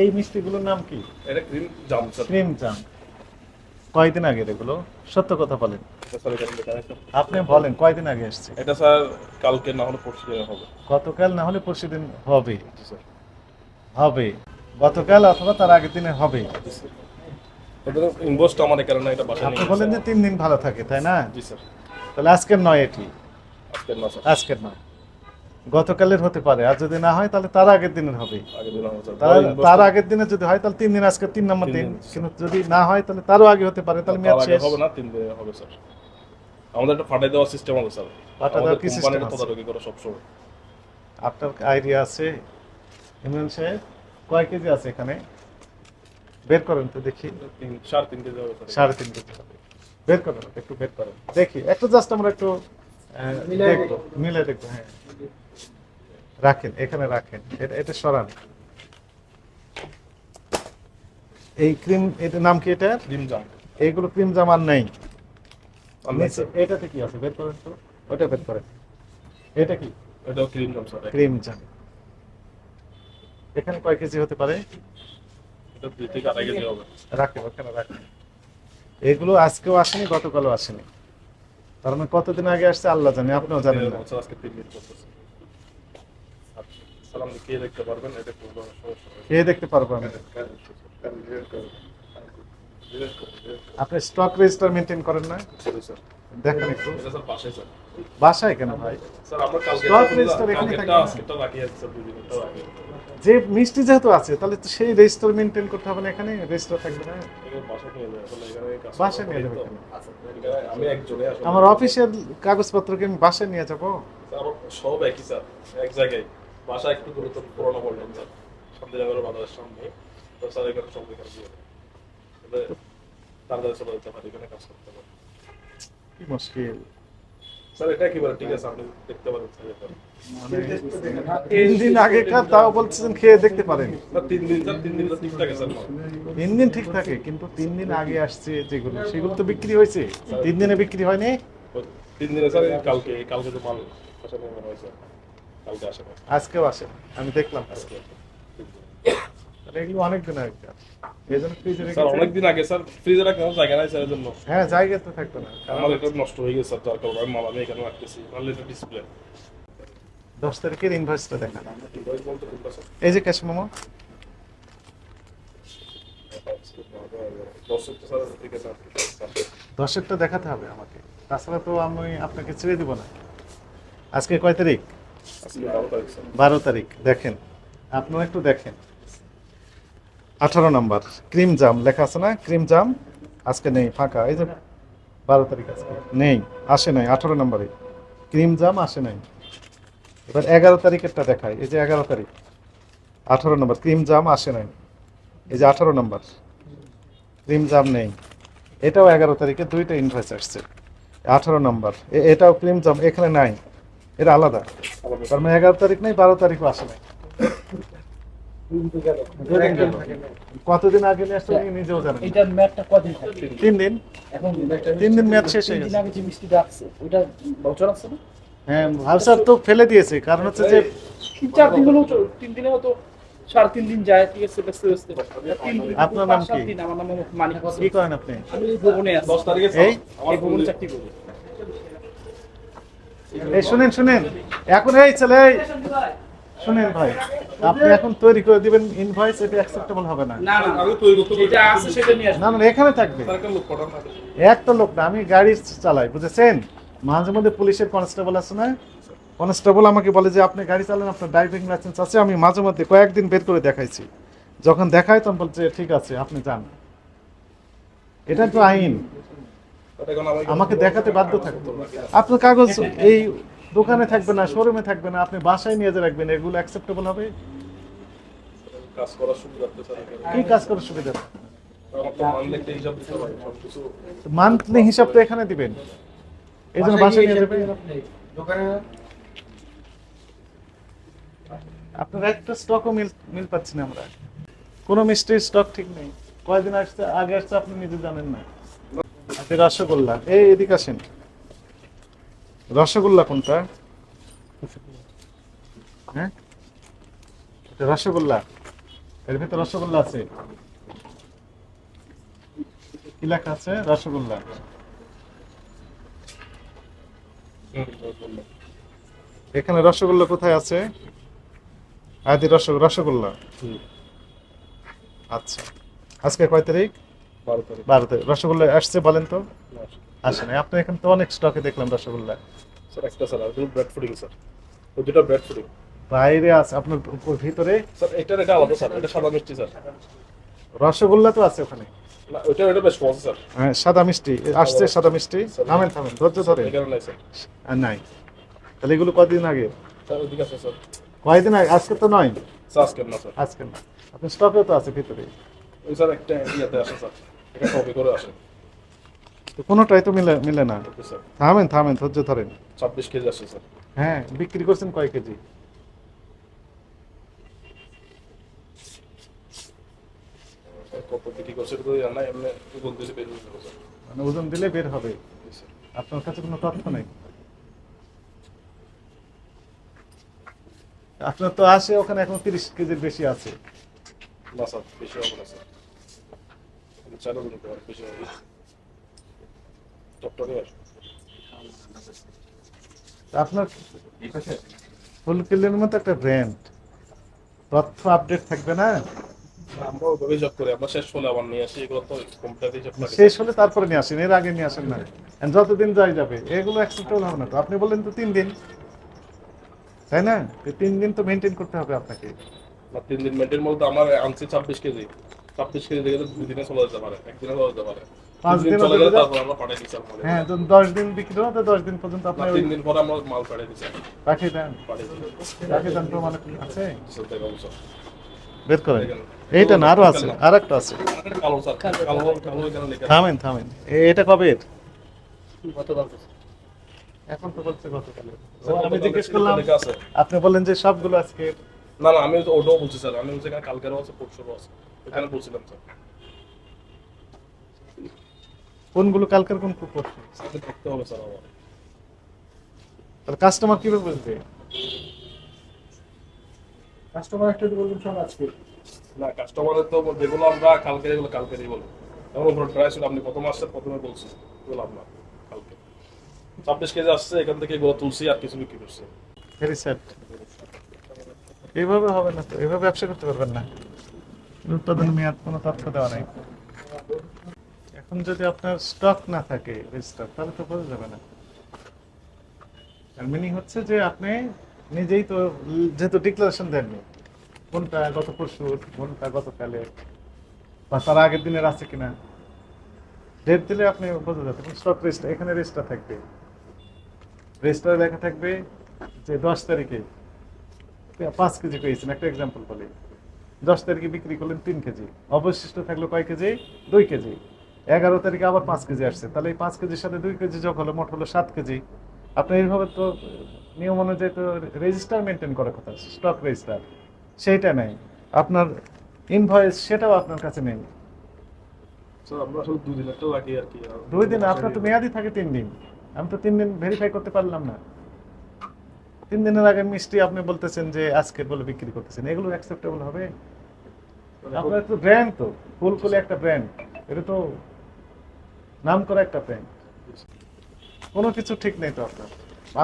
এই মিষ্টিগুলোর নাম কি? এটা ক্রিম জাম ক্রিম জাম কয়দিন আগে এগুলো? সত্য কথা বলেন। আপনি বলেন কয়দিন আগে এসছে? এটা স্যার কালকে না হলে পরশু দিনে হবে। গতকাল না হলে পরশু দিন হবে। জি স্যার হবে। গতকাল অথবা তার আগের দিনে হবে। ইনভয়েসটা আমার না এটা আপনি বলেন যে তিন দিন ভালো থাকে তাই না? জি স্যার তাহলে আজকের নয় এটি। আজকে না স্যার আজকের নয়। গতকালের হতে পারে। আর যদি না হয় তাহলে তার আগের দিনের হবে তার আগের দিনে যদি হয় তাহলে তিন দিন আজকে তিন নম্বর দিন। কিন্তু যদি না হয় তাহলে তারও আগে হতে পারে। তাহলে মেয়াদ শেষ। হবে না তিন দিনে হবে স্যার। আমাদের একটা ফাটাই দেওয়ার সিস্টেম আছে স্যার। ফাটাই দেওয়ার কি আছে? তদারকি করে সবসময়। আপনার আইডিয়া আছে। ইমরান সাহেব কয় কেজি আছে এখানে? বের করেন তো দেখি। তিন সাড়ে তিন কেজি হবে স্যার। সাড়ে তিন কেজি হবে। বের করেন একটু বের করেন। দেখি একটু জাস্ট আমরা একটু আহ, দেখব। মিলে দেখব হ্যাঁ। রাখেন এখানে রাখেন। এটা এটা সরান। এই ক্রিম এটার নাম কি এটা? ক্রিম জাম এইগুলো ক্রিম জামার নেই। আর নাই এটাতে কি আছে? বের করেন তো। ওটা বের করেন। এটা কি? এটাও cream jam sir cream jam এখানে কয় কেজি হতে পারে? এটা দুই থেকে আড়াই কেজি হবে। রাখেন ওখানে রাখেন। এগুলো আজকেও আসেনি গতকালও আসেনি। তার মানে কতদিন আগে আসছে আল্লাহ জানে আপনিও জানেন না। আজকে তিন দিন আপনি কে দেখতে পারবেন? এটা খুব সমস্যা হবে। দেখতে পারব আমি? আপনি স্টক রেজিস্টার মেনটেন করেন না? স্যার। দেখেন একটু। স্যার বাসায় কেন ভাই? স্যার আমরা কালকে Stock register এখানে থাকে আছে স্যার যে মিষ্টি যেহেতু আছে তাহলে তো সেই রেজিস্টার মেনটেন করতে হবে না এখানে? রেজিস্টার থাকবে না? বাসায় নিয়ে যাবে? আমি একজনে আমার অফিসিয়াল কাগজপত্রকে আমি বাসায় নিয়ে যাব? সব একই স্যার এক জায়গায়। বাসা একটু দূরে তো পুরোনো বললাম স্যার। শান্তিনগরের বাজারের সামনে তো স্যার এখানে সব এখানে দিয়ে দেবে। তবে তাড়াতাড়ি চলে যেতে পারি এখানে কাজ করতে পারি। কি মুশকিল। স্যার এটা একেবারে ঠিক আছে আপনি দেখতে পারেন স্যার মানে তিন দিন তাও বলছেন খেয়ে দেখতে পারেন। তিন দিন স্যার তিন দিন ঠিক থাকে স্যার। তিন দিন ঠিক থাকে কিন্তু তিন দিন আগে আসছে যেগুলো সেগুলো তো বিক্রি হয়েছে। তিন দিনে বিক্রি হয়নি? তিন দিনে স্যার কালকে কালকে তো মাল মনে হয় স্যার আজকেও আসে আমি দেখলাম আজকে। তাহলে এগুলো অনেক দিন আগে এই জন্য ফ্রিজে স্যার রেখেছে অনেকদিন আগে স্যার ফ্রিজে রাখার জায়গা নাই স্যার জন্য হ্যাঁ জায়গা তো থাকবে না। আমার এটা নষ্ট হয়ে গেছে স্যার যার কারণে আমি মাল আমি এখানে রাখতেছি। নাহলে এটা ডিসপ্লে দশ তারিখের ইনভয়েসটা দেখান বলতে কোনটা স্যার এই যে ক্যাশ মোমো দশেরটা দেখাতে হবে আমাকে। তাছাড়া তো আমি আপনাকে ছেড়ে দিব না। আজকে কয় তারিখ? বারো তারিখ, দেখেন। আপনারা একটু দেখেন। আঠারো নম্বর, ক্রিম জাম, লেখা আছে না? Cream jam? আজকে নেই, ফাঁকা। এই যে বারো তারিখ আজকে। নেই, আসে নাই, আঠারো নম্বরে। ক্রিম জাম আসে নাই। এবার এগারো তারিখেরটা দেখায় এই যে এগারো তারিখ, আঠারো নম্বর, ক্রিম জাম আসে নাই। এই যে আঠারো নম্বর, ক্রিম জাম নেই। এটাও এগারো তারিখে দুইটা ইনভয়েস আসছে। আঠারো নম্বর এটাও ক্রিম জাম এখানে নাই। এটা আলাদা। তার মানে এগারো তারিখ নেই বারো তারিখও আসে নাই। কতদিন আগে নিয়ে আসলে নিজেও জানেন এটার ম্যাটটা কদিন তিন দিন। এখন তিন দিন মেয়াদ শেষ হয়ে গেছে। আগে যে মিষ্টিটা আসছে ওইটা বছর আছে না? হ্যাঁ ভাবসার তো ফেলে দিয়েছে। কারণ হচ্ছে যে তিন চার দিন হলেও তিন দিনে হতো সাড়ে তিন দিন যায় ঠিক আছে ব্যস্ত ব্যস্ত। আপনার নাম কি? আমার নাম মানিক কি করেন আপনি? আমি ভবনে আছি। দশ তারিখে এই ভবনে চাকরি করি। এই শুনেন শুনেন। এখন এই ছেলে শুনেন ভাই আপনি এখন তৈরি করে দিবেন ইনভয়েস এটা অ্যাকসেপ্টেবল হবে না। না না আমি তৈরি করতে যেটা আছে সেটা নিয়ে আসব না না এখানে থাকবে। একটা লোক পাঠান থাকে একটা লোক না আমি গাড়ি চালাই বুঝেছেন? মাঝে মধ্যে পুলিশের কনস্টেবল আছে না? কনস্টেবল আমাকে বলে যে আপনি গাড়ি চালান আপনার ড্রাইভিং লাইসেন্স আছে আমি মাঝে মধ্যে কয়েকদিন বের করে দেখাইছি। যখন দেখাই তখন বলছে ঠিক আছে আপনি যান। এটা তো আইন। আমাকে দেখাতে বাধ্য থাকতো। আপনার কাগজ এই দোকানে থাকবে না, শোরুমে থাকবে না, আপনি বাসায় নিয়ে যে রাখবেন, এগুলো অ্যাকসেপ্টেবল হবে। কি কাজ করার সুবিধা? মান্থলি হিসাব তো এখানে দিবেন। এই জন্য বাসায় নিয়ে যাবেন। আপনার একটা স্টকও মিল মিল পাচ্ছি না আমরা। কোনো মিষ্টির স্টক ঠিক নেই। কয়দিন আসছে, আগে আসছে, আপনি নিজে জানেন না। রসগোল্লা এই এদিকে আসেন। রসগোল্লা কোনটা? হ্যাঁ? রসগোল্লা। এর ভিতর রসগোল্লা আছে। কি লেখা আছে? রসগোল্লা। এখানে রসগোল্লা কোথায় আছে? আদি রসগ রসগোল্লা। আচ্ছা। আজকে কয় তারিখ? তারিখ রসগোল্লা আসছে বলেন তো? আসে না আপনার এখানে তো অনেক স্টকে দেখলাম রসগোল্লা। স্যার একটা স্যার আর ব্রেড ফুডিং স্যার। ওই দুটো ব্রেড ফুডিং বাইরে আছে আপনার ভিতরে? স্যার এটার এটা আলাদা স্যার। এটা সাদা মিষ্টি স্যার। রসগোল্লা তো আছে ওখানে। ওইটা ওইটা বেশ পছন্দ স্যার। হ্যাঁ সাদা মিষ্টি। আসছে সাদা মিষ্টি। থামেন থামেন। ধৈর্য ধরে। নাই তাহলে এগুলো কদিন আগে? কয়দিন আগে? আজকে তো নয়। আজকে না স্যার। আজকে না। আপনার স্টকেও তো আছে ভিতরে। ওই স্যার একটা ইয়াতে আসে স্যার। এটা কপি করে আসে তো কোনোটাই তো মিলে মিলে না। থামেন থামেন ধৈর্য ধরেন। ছাব্বিশ কেজি আসে স্যার হ্যাঁ বিক্রি করছেন কয় কেজি? মানে ওজন দিলে বের হবে। আপনার কাছে কোনো তথ্য নেই? আপনার তো আসে ওখানে এখন তিরিশ কেজির বেশি আছে। না স্যার বেশি হবে না স্যার আপনার মতো একটা ব্র্যান্ড তথ্য আপডেট থাকবে না? আমরা ওইভাবে জব করি আমরা শেষ হলে আবার নিয়ে আসি এগুলো তো কম্পিউটার শেষ হলে তারপরে নিয়ে আসেন এর আগে নিয়ে আসেন না। যতদিন যাই যাবে এগুলো অ্যাকসেপ্টেবল হবে না তো। আপনি বললেন তো তিন দিন। তাই না? তিন দিন তো মেনটেন করতে হবে আপনাকে। তিন দিন মেনটেন বলতে আমার আনছি ছাব্বিশ কেজি। দুই দিনে চলে যেতে পারে একদিনে চলে যেতে পারে। পাঁচ দিন চলে গেলে তারপর আমরা পাঠিয়ে দিচ্ছি হ্যাঁ তো দশ দিন বিক্রি হলো দশ দিন পর্যন্ত না, তিন দিন পরে আমরা মাল পাঠিয়ে দিচ্ছি। রাখিয়ে দেন। রাখিয়ে দেন প্রমাণ আছে? স্যার, দেখাবো স্যার। বের করেন। এইটা না আরও আছে আর একটা আছে। থামেন থামেন। এটা কবে এখন তো বলছে গতকালে। আমি জিজ্ঞেস করলাম আপনি বললেন যে সবগুলো আজকে না না আমি ওটাও বলছি স্যার আমি বলছি এখানে কালকেরও আছে পরশুরও আছে। এখানে বলছিলাম স্যার। কোনগুলো কালকের কোন কুকুর সাথে থাকতে হবে স্যার আমার তাহলে কাস্টমার কীভাবে বুঝবে কাস্টমার একটা বলবেন সব আজকে। না কাস্টমারের তো যেগুলো আমরা কালকে এগুলো কালকেরই বলব। ছিল আপনি প্রথম আসছেন প্রথমে বলছি এগুলো আপনার কালকে। ছাব্বিশ কেজি আসছে এখান থেকে এগুলো তুলছি আর কিছু বিক্রি করছি। ভেরি স্যাড এইভাবে হবে না তো এইভাবে ব্যবসা করতে পারবেন না। উৎপাদন মেয়াদ কোনো তথ্য দেওয়া নাই। এখন যদি আপনার স্টক না থাকে স্টক তাহলে তো বোঝা যাবে না। মিনিং হচ্ছে যে আপনি নিজেই তো যেহেতু ডিক্লারেশন দেননি কোনটা গত পরশু কোনটা গতকালে বা তার আগের দিনের আছে কিনা ডেট দিলে আপনি বোঝা যাবে স্টক রেজিস্টার এখানে রেজিস্টার থাকবে। রেজিস্টারে লেখা থাকবে যে দশ তারিখে। পাঁচ কেজি পেয়েছেন একটা এক্সাম্পল বলি। দশ তারিখে বিক্রি করলেন তিন কেজি অবশিষ্ট থাকল কয় কেজি? দুই কেজি। এগারো তারিখে আবার পাঁচ কেজি আসছে। তাহলে এই পাঁচ কেজির সাথে দুই কেজি যোগ হলো মোট হলো সাত কেজি। আপনি এইভাবে তো নিয়ম অনুযায়ী তো রেজিস্টার মেনটেন করার কথা স্টক রেজিস্টার সেইটা নেই। আপনার ইনভয়েস সেটাও আপনার কাছে নেই। দুই দিন আপনার তো মেয়াদি থাকে তিন দিন। আমি তো তিন দিন ভেরিফাই করতে পারলাম না। তিন দিনের আগে মিষ্টি আপনি বলতেছেন যে আজকে বলে বিক্রি করতেছেন এগুলো অ্যাকসেপ্টেবল হবে? আপনার তো ব্র্যান্ড তো ফুলকুলে একটা ব্র্যান্ড এটা তো নাম করা একটা ব্র্যান্ড কোনো কিছু ঠিক নেই তো আপনার।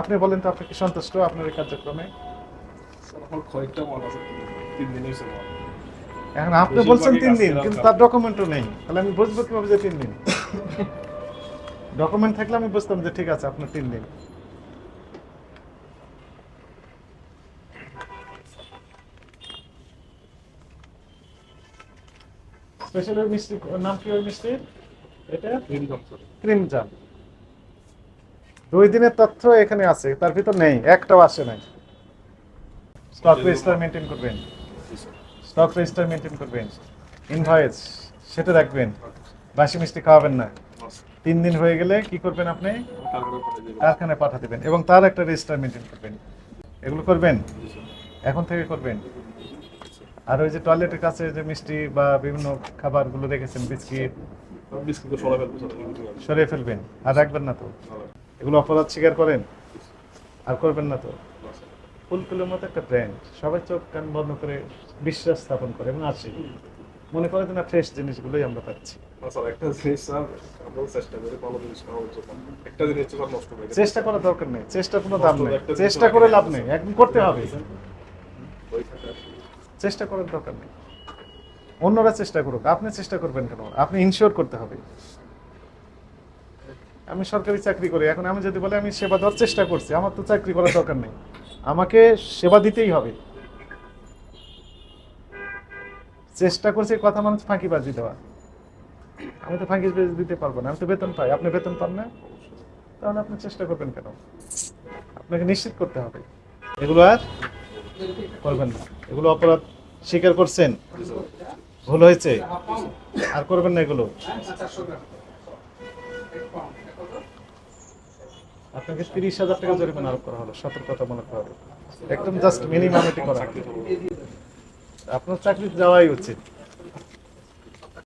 আপনি বলেন তো আপনি কি সন্তুষ্ট আপনার এই কার্যক্রমে? এখন আপনি বলছেন তিন দিন কিন্তু তার ডকুমেন্টও নেই। তাহলে আমি বুঝব কীভাবে যে তিন দিন? ডকুমেন্ট থাকলে আমি বুঝতাম যে ঠিক আছে আপনার তিন দিন। স্পেশাল মিষ্টি নাম কি ওই মিষ্টির এটা? ক্রিম জাম দুই দিনের তথ্য এখানে আছে তার ভিতর নেই একটাও আসে নাই। স্টক রেজিস্টার মেনটেন করবেন। স্টক রেজিস্টার মেনটেন করবেন। ইনভয়েস সেটা রাখবেন। বাসি মিষ্টি খাওয়াবেন না। তিন দিন হয়ে গেলে কি করবেন আপনি? কারখানায় পাঠা দেবেন এবং তার একটা রেজিস্টার মেনটেন করবেন। এগুলো করবেন? এখন থেকে করবেন? আর ওই যে টয়লেটের কাছে যে মিষ্টি বা বিভিন্ন খাবারগুলো রেখেছেন বিস্কিট? সরিয়ে ফেলবেন আর রাখবেন না তো? এগুলো অপরাধ স্বীকার করেন? আর করবেন না তো। ফুলকুলের মতো একটা ব্র্যান্ড সবাই চোখ কান বন্ধ করে বিশ্বাস স্থাপন করে এবং আসে মনে করে না ফ্রেশ জিনিসগুলোই আমরা পাচ্ছি। একটা জিনিস চেষ্টা করি ভালো জিনিস খাওয়ার একটা জিনিস নষ্ট চেষ্টা করার দরকার নেই চেষ্টার কোনো দাম নেই। চেষ্টা করে লাভ নেই একদম করতে হবে। চেষ্টা করার দরকার নেই। অন্যরা চেষ্টা করুক, আপনি চেষ্টা করবেন কেন? আপনি ইনশিওর করতে হবে। আমি সরকারি চাকরি করি, এখন আমি যদি বলে আমি সেবা দেওয়ার চেষ্টা করছি, আমার তো চাকরি করার দরকার নেই। আমাকে সেবা দিতেই হবে। চেষ্টা করছি কথা মানুষ ফাঁকিবাজি দেওয়া। আমি তো ফাঁকিবাজি দিতে পারব না, আমি তো বেতন পাই। আপনি বেতন পান না? তাহলে আপনি চেষ্টা করবেন কেন? আপনাকে নিশ্চিত করতে হবে। এগুলো আর করবেন না। এগুলো অপরাধ। স্বীকার করছেন? ভুল হয়েছে? আর করবেন না এগুলো? আপনাকে তিরিশ হাজার টাকা জরিমানা আরোপ করা হলো সতর্কতা মনে করা হলো। একদম জাস্ট মিনিমাম এটি করা। আপনার চাকরি যাওয়াই উচিত।